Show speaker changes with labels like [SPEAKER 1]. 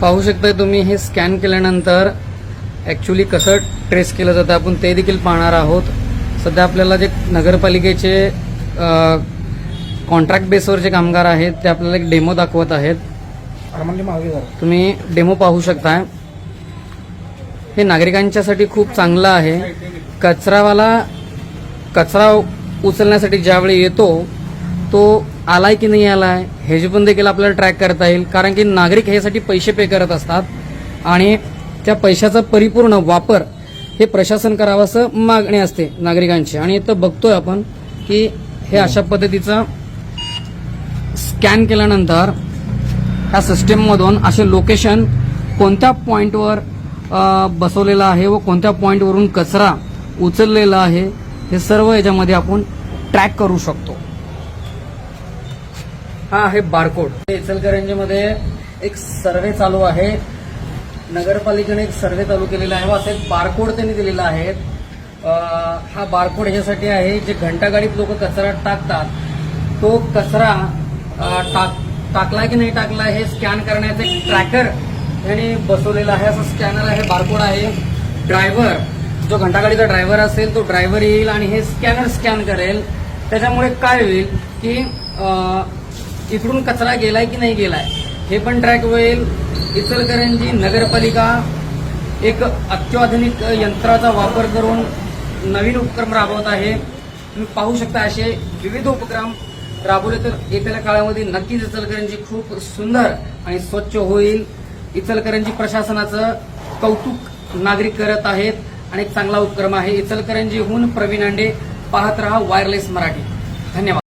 [SPEAKER 1] पाहू शकता तुम्ही हे स्कॅन केल्यानंतर ॲक्च्युली कसं ट्रेस केलं जातं आपण ते देखील पाहणार आहोत. सध्या आपल्याला जे नगरपालिकेचे कॉन्ट्रॅक्ट बेसवर जे कामगार आहेत ते आपल्याला एक डेमो दाखवत आहेत. तुम्ही डेमो पाहू शकताय. हे नागरिकांच्यासाठी खूप चांगलं आहे. कचरावाला कचरा उचलण्यासाठी ज्यावेळी येतो तो आलाय की नाही आलाय हे पण देखील आपल्याला ट्रॅक करता येईल. कारण की नागरिक ह्यासाठी पैसे पे करत असतात आणि त्या पैशाचा परिपूर्ण वापर हे प्रशासन करावं असं मागणी असते नागरिकांची. आणि इथं बघतोय आपण की हे अशा पद्धतीचं स्कॅन केल्यानंतर ह्या सिस्टीममधून असे लोकेशन कोणत्या पॉईंटवर बसवलेलं आहे व कोणत्या पॉईंटवरून कचरा उचललेला आहे हे सर्व याच्यामध्ये आपण ट्रॅक करू शकतो. हा आहे बारकोड. इचलकरंजीमध्ये एक सर्वे चालू आहे. नगरपालिकेने एक सर्वे चालू केलेला आहे व असं एक बारकोड त्यांनी दिलेला आहे. हा बारकोड ह्यासाठी आहे जे घंटागाडीत लोक कचरा टाकतात तो कचरा टाक टाकला की नाही टाकला हे स्कॅन करण्याचं एक ट्रॅकर यांनी बसवलेला आहे. असं स्कॅनर आहे बारकोड आहे. ड्रायव्हर जो घंटागाडीचा ड्रायव्हर असेल तो ड्रायव्हर येईल आणि हे स्कॅनर स्कॅन करेल. त्याच्यामुळे काय होईल की इकडून कचरा गेलाय की नाही गेलाय हे पण ट्रॅक होईल. इचलकरंजी नगरपालिका एक अत्याधुनिक यंत्राचा वापर करून नवीन उपक्रम राबवत आहे. तुम्ही पाहू शकता असे विविध उपक्रम राबवले तर येत्या काळामध्ये नक्कीच इचलकरंजी खूप सुंदर आणि स्वच्छ होईल. इचलकरंजी प्रशासनाचं कौतुक नागरिक करत आहेत आणि एक चांगला उपक्रम आहे. इचलकरंजीहून प्रवीण अंडे पाहत रहा वायरलेस मराठी. धन्यवाद.